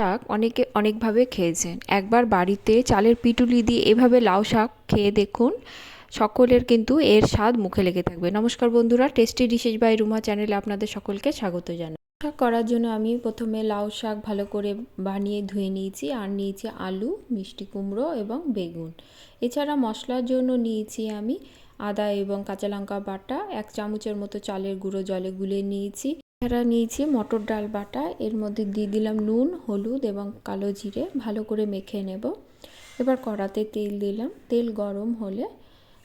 শাক অনেকে অনেকভাবে খেয়েছেন। একবার বাড়িতে চালের পিটুলি দিয়ে এভাবে লাউ শাক খেয়ে দেখুন, সকলের কিন্তু এর স্বাদ মুখে লেগে থাকবে। নমস্কার বন্ধুরা, টেস্টি ডিশেস বাই রুমা চ্যানেলে আপনাদের সকলকে স্বাগত জানাই। শাক করার জন্য আমি প্রথমে লাউ শাক ভালো করে বানিয়ে ধুয়ে নিয়েছি আর নিয়েছি আলু, মিষ্টি কুমড়ো এবং বেগুন। এছাড়া মশলার জন্য নিয়েছি আমি আদা এবং কাঁচা লঙ্কা বাটা, এক চামচের মতো চালের গুঁড়ো জলে গুলে নিয়েছি। এছাড়া নিয়েছি, মটর ডাল বাটা, এর মধ্যে দিয়ে দিলাম নুন, হলুদ এবং কালো জিরে, ভালো করে মেখে নেব। এবার কড়াতে তেল দিলাম, তেল গরম হলে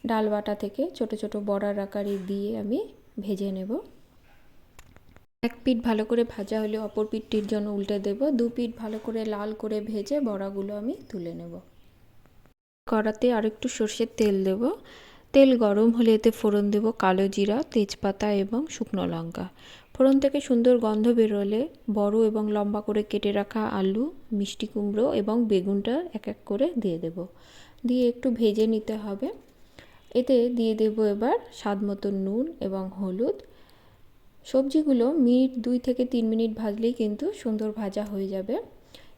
ডাল বাটা থেকে ছোট ছোট বড়ার আকারে দিয়ে আমি ভেজে নেব। এক পিঠ ভালো করে ভাজা হলে অপর পিঠটির জন্য উল্টে দেব, দু পিঠ ভালো করে লাল করে ভেজে বড়াগুলো আমি তুলে নেব। কড়াতে আরেকটু সর্ষের তেল দেব তেল গরম হলে এতে ফোড়ন দেব কালো জিরা, তেজপাতা এবং শুকনো লঙ্কা। ফোড়ন থেকে সুন্দর গন্ধ বেরোলে বড় এবং লম্বা করে কেটে রাখা আলু, মিষ্টি কুমড়ো এবং বেগুনটা এক এক করে দিয়ে দেব। দিয়ে একটু ভেজে নিতে হবে। এতে দিয়ে দেব এবার স্বাদ মতো নুন এবং হলুদ। সবজিগুলো মিনিট দুই থেকে তিন মিনিট ভাজলেই কিন্তু সুন্দর ভাজা হয়ে যাবে।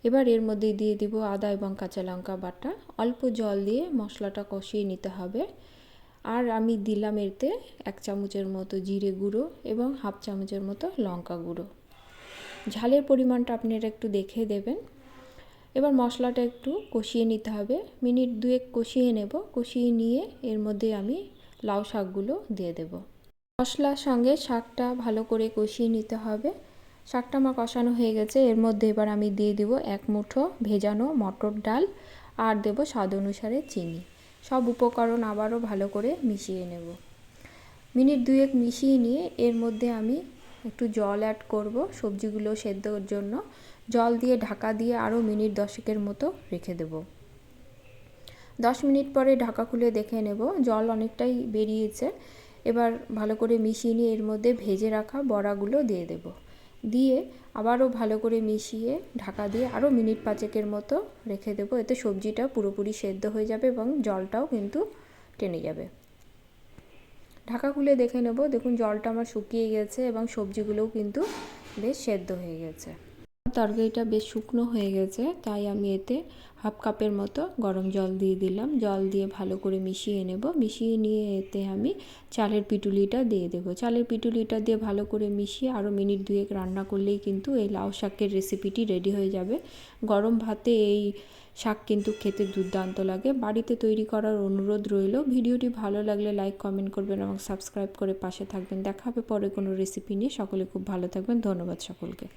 এবার এর মধ্যে দিয়ে দিব আদা এবং কাঁচা লঙ্কা বাটা। অল্প জল দিয়ে মশলাটা কষিয়ে নিতে হবে। আর আমি দিলাম এতে এক চামচের মতো জিরে গুঁড়ো এবং হাফ চামচের মতো লঙ্কা গুঁড়ো। ঝালের পরিমাণটা আপনারা একটু দেখে দেবেন। এবার মশলাটা একটু কষিয়ে নিতে হবে। মিনিট দুয়েক কষিয়ে নেব। কষিয়ে নিয়ে এর মধ্যে আমি লাউ শাকগুলো দিয়ে দেব। মশলার সঙ্গে শাকটা ভালো করে কষিয়ে নিতে হবে। শাকটা আমার কষানো হয়ে গেছে। এর মধ্যে এবার আমি দিয়ে দিব এক মুঠো ভেজানো মটর ডাল আর দেব স্বাদ অনুসারে চিনি। সব উপকরণ আবারও ভালো করে মিশিয়ে নেব। মিনিট দুয়েক মিশিয়ে নিয়ে এর মধ্যে আমি একটু জল অ্যাড করব সবজিগুলো সেদ্ধর জন্য। জল দিয়ে ঢাকা দিয়ে আরও মিনিট দশেকের মতো রেখে দেব। দশ মিনিট পরে ঢাকা খুলে দেখে নেব, জল অনেকটাই বেরিয়েছে। এবার ভালো করে মিশিয়ে নিয়ে এর মধ্যে ভেজে রাখা বড়াগুলো দিয়ে দেব। দিয়ে আবারও ভালো করে মিশিয়ে ঢাকা দিয়ে আরও মিনিট পাঁচেকের মতো রেখে দেবো। এতে সবজিটা পুরোপুরি সেদ্ধ হয়ে যাবে এবং জলটাও কিন্তু টেনে যাবে। ঢাকা খুলে দেখে নেব। দেখুন, জলটা আমার শুকিয়ে গেছে এবং সবজিগুলোও কিন্তু বেশ সেদ্ধ হয়ে গেছে। তরকারিটা বেশ শুকনো হয়ে গেছে, তাই আমি এতে হাফ কাপের মতো গরম জল দিয়ে দিলাম। জল দিয়ে ভালো করে মিশিয়ে নেব। মিশিয়ে নিয়ে এতে আমি চালের পিটুলিটা দিয়ে দেবো। চালের পিটুলিটা দিয়ে ভালো করে মিশিয়ে আরও মিনিট দুয়েক রান্না করলেই কিন্তু এই লাউ শাকের রেসিপিটি রেডি হয়ে যাবে। গরম ভাতে এই শাক কিন্তু খেতে দুর্দান্ত লাগে। বাড়িতে তৈরি করার অনুরোধ রইল। ভিডিওটি ভালো লাগলে লাইক, কমেন্ট করবেন এবং সাবস্ক্রাইব করে পাশে থাকবেন। দেখা হবে পরে কোনো রেসিপি নিয়ে। সকলে খুব ভালো থাকবেন। ধন্যবাদ সকলকে।